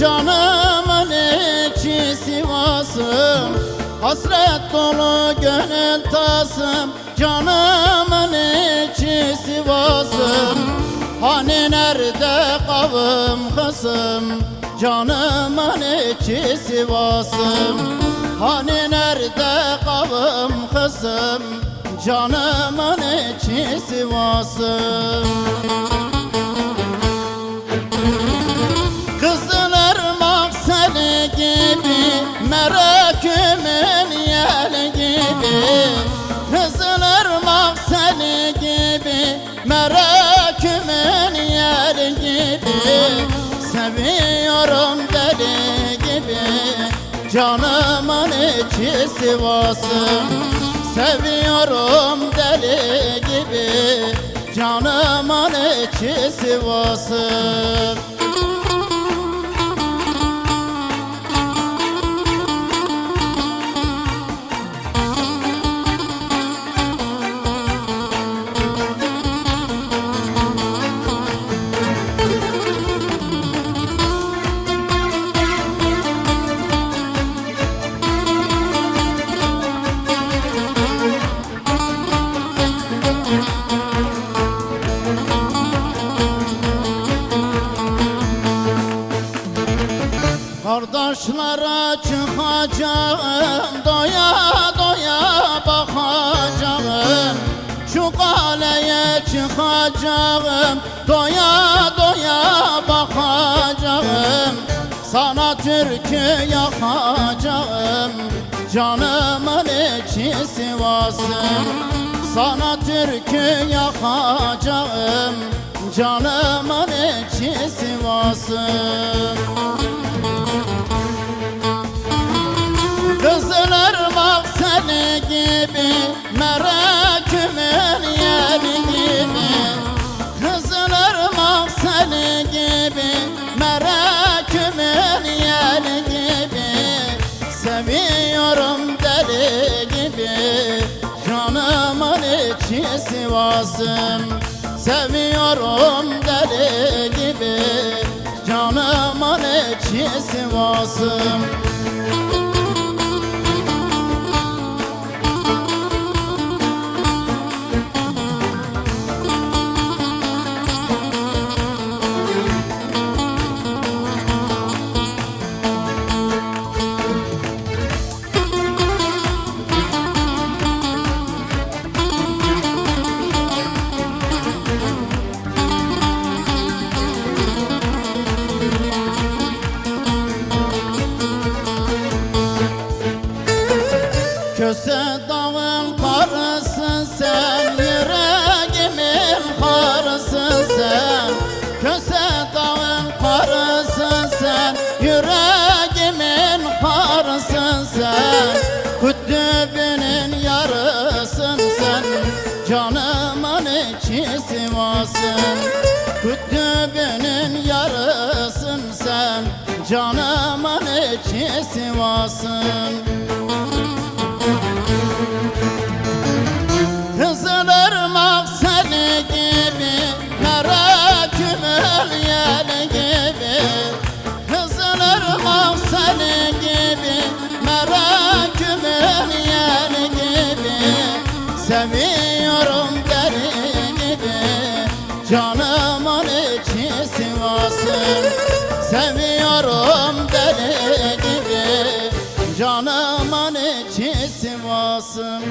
Canımın içi Sivas'ım. Hasret dolu gönül tasım. Canımın içi Sivas'ım. Hani nerede kavım kızım? Canımın içi Sivas'ım. Hani nerede kavım kızım? Canımın içi Sivas'ım Yeli gibi Kızılırmak seli gibi Merakümün yeli gibi. Seviyorum deli gibi Canımın içi Sivas'ım Seviyorum deli gibi Canımın içi Sivas'ım Kardeşlere çıkacağım Doya doya bakacağım. Şu kaleye çıkacağım Doya doya bakacağım. Sana türkü yakacağım Canımın içi Sivas'ım Sana türkü yakacağım Canımın içi Sivas'ım seni gibi Merakümün yeri gibi Kızılırmak seni gibi Merakümün yeri gibi. Seviyorum deli gibi Canımın içi Sivas'ım Seviyorum deli gibi Canımın içi Sivas'ım Köse dağın karısın sen Yüreğimin karısın sen. Köse dağın karısın sen Yüreğimin karısın sen. Kutübünün yarısın sen Canımın içi Sivas'ın Kutübünün yarısın sen Canımın içi Sivas'ın Seviyorum deli gibi Canımın içi Sivas'ım Seviyorum deli gibi Canımın içi Sivas'ım